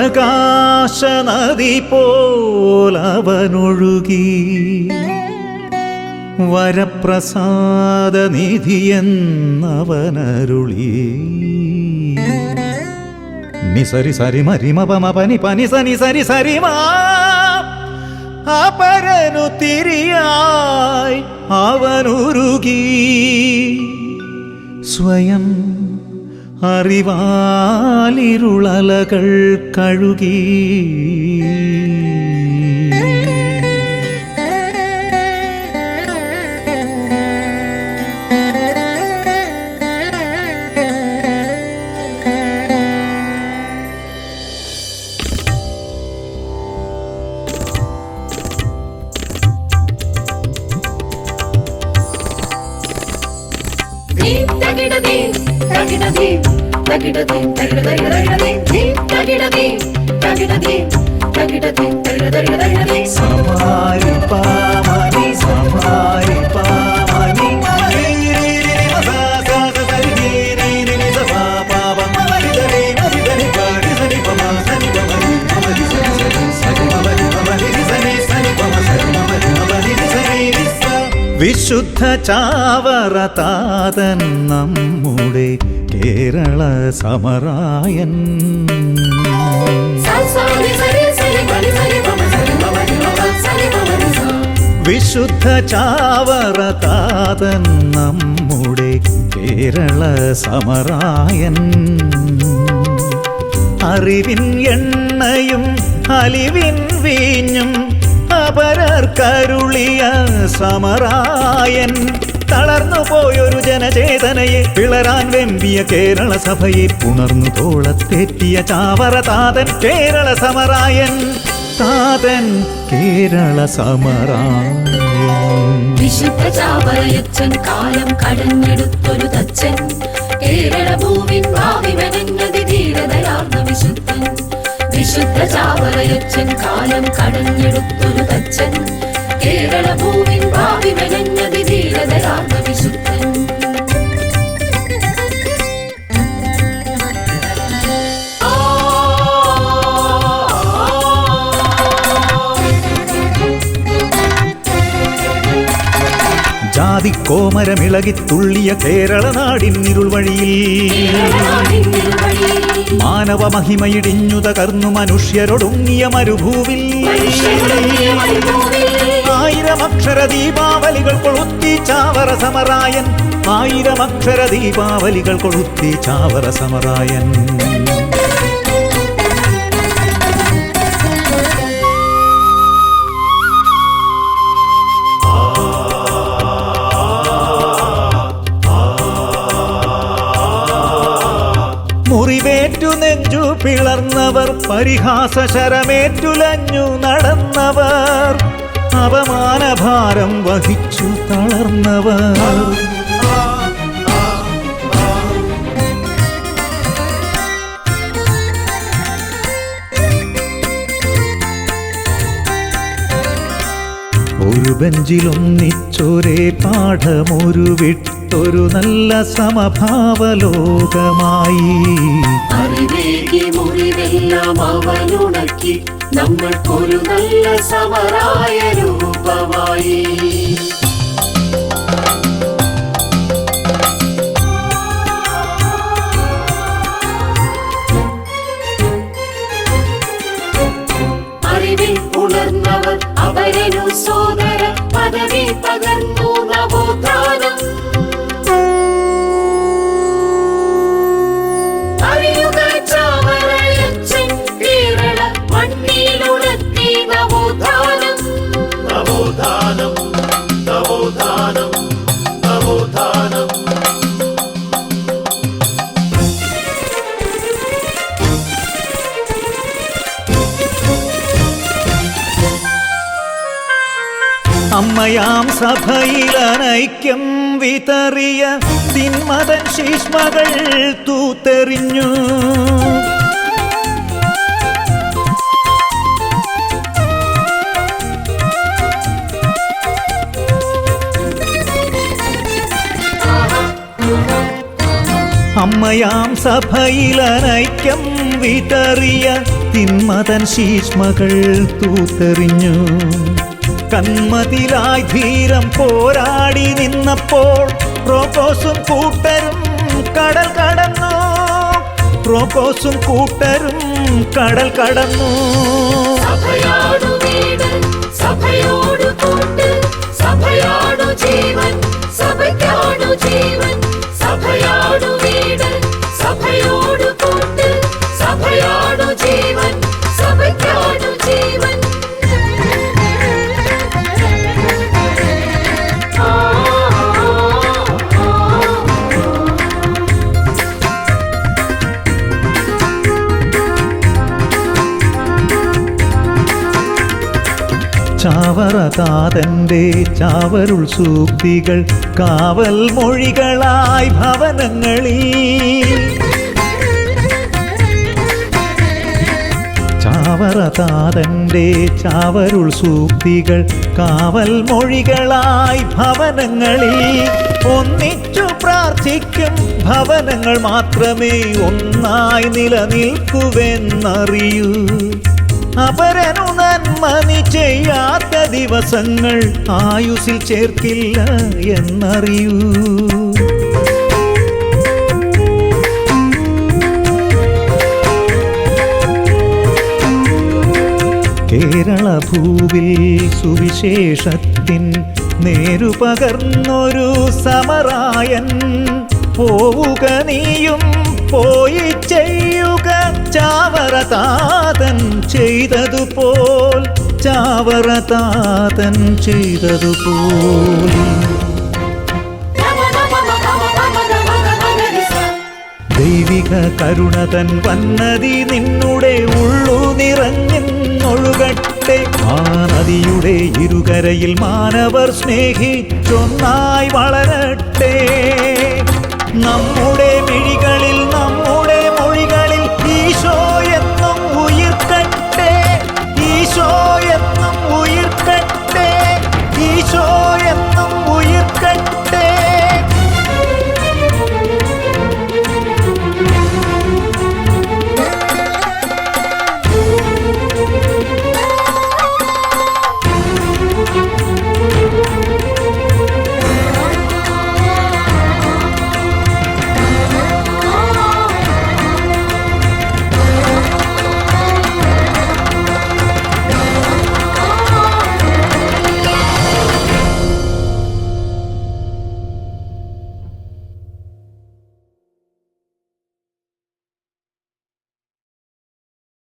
പ്രകാശ നദി പോലവനൊഴുകി വരപ്രസാദ നിധിയെന്നവനരുളി നിസരി സരി മരിമപമപനി മപമ പനി സനി സരി സരി മാ. അപരനു തിരിയായി അവനുരുകി. സ്വയം அறிவாலிருளகள் கழுகி. தகிடதி தகிடதி சாமாரி பா സ ചാവറ താതൻ നമ്മുടെ കേരള സമറായൻ വിശുദ്ധ ചാവറ താതൻ നമ്മുടെ കേരള സമറായൻ അറിവിൻ എണ്ണയും അലിവിൻ വീഞ്ഞും അപരർക്കരുളിയ സമറായൻ. തളർന്നു പോയൊരു ജനചേതനയെ പിളരാൻ വെമ്പിയ കേരള സഭയെ പുണർന്നു തോളത്തെത്തിയ ചാവറ താതൻ കേരള സമറായൻ. താതൻ കേരള സമറായൻ. വിശുദ്ധ ചാവറയച്ചൻ കാലം കടഞ്ഞെടുത്തൊരു തച്ചൻ. കേരള ഭൂമി വിശുദ്ധ ചാവറയച്ചൻ കാലം കടഞ്ഞെടുത്തൊരു തച്ചൻ. കേരള ഭൂവിൻ ഭാവി മെനഞ്ഞതി ധീരതയാർന്ന വിശുദ്ധൻ ജാതി കോമരമിളകി തുള്ളിയ കേരള നാടിൻ ഇരുൾ വഴിയിൽ മാനവ മഹിമയിടിഞ്ഞു തകർന്നു മനുഷ്യരൊടുങ്ങിയ മരുഭൂവിൽ. ആയിരം അക്ഷര ദീപാവലികൾ കൊളുത്തി ചാവറ സമറായൻ ആയിരം അക്ഷര ദീപാവലികൾ കൊളുത്തി ചാവറ സമറായൻ പിളർന്നവർ പരിഹാസ ശരമേറ്റുലഞ്ഞു നടന്നവർ. അപമാനഭാരം വഹിച്ചു തളർന്നവർ. ഒരു ബെഞ്ചിലൊന്നിച്ചൊരേ പാഠമൊരു വിട്ടൊരു നല്ല സമഭാവലോകമായി. നമ്മൾക്കൊരു നല്ല അറിവിൽ ഉണർന്നവർ അവരനു സോദര പദവി പകർന്നു നവോത്ഥാനം നവോത്ഥാനം നവോത്ഥാനം. അമ്മയാം സഭയിലനൈക്യം വിതറിയ തിന്മതൻ ശീഷ്മകൾ തൂത്തെറിഞ്ഞു. അമ്മയാം സഭയിലനൈക്യം വിതറിയ തിന്മതൻ ശീഷ്മകൾ തൂത്തെറിഞ്ഞു. കന്മതിലായി ധീരം പോരാടി നിന്നപ്പോൾ പ്രോക്കോസും കൂട്ടരും കടൽ കടന്നു. പ്രോക്കോസും കൂട്ടരും കടൽ കടന്നു. സഭയാടു സഭയോടു കൂട്ട് ജീവൻ സഭയ്ക്കാടു ജീവൻ. ചാവറ താതന്റെ ചാവരുൾ സൂക്തികൾ കാവൽ മൊഴികളായി ഭവനങ്ങളിൽ ചാവറ താതന്റെ ചാവരുൾ സൂക്തികൾ കാവൽ മൊഴികളായി ഭവനങ്ങളിൽ ഒന്നിച്ചു പ്രാർത്ഥിക്കും ഭവനങ്ങൾ മാത്രമേ ഒന്നായി നിലനിൽക്കുവെന്നറിയൂ. അപരനു നന്മനി ചെയ്യാത്ത ദിവസങ്ങൾ ആയുസിൽ ചേർക്കില്ല എന്നറിയൂ. കേരള ഭൂവിൽ സുവിശേഷത്തിൻ നേരു പകർന്നൊരു സമറായൻ പോവുക നീയും പോയി ചെയ്യുക ചാവറതാതൻ ചെയ്തതുപോൽ ചാവറതാതൻ ചെയ്തതുപോൽ. ദൈവിക കരുണതൻ വന്നതി നിന്നുടെ ഉള്ളു നിറഞ്ഞൊഴുകട്ടെ ആ നദിയുടെ ഇരുകരയിൽ മാനവർ സ്നേഹിച്ചൊന്നായി വളരട്ടെ. നമ്മുടെ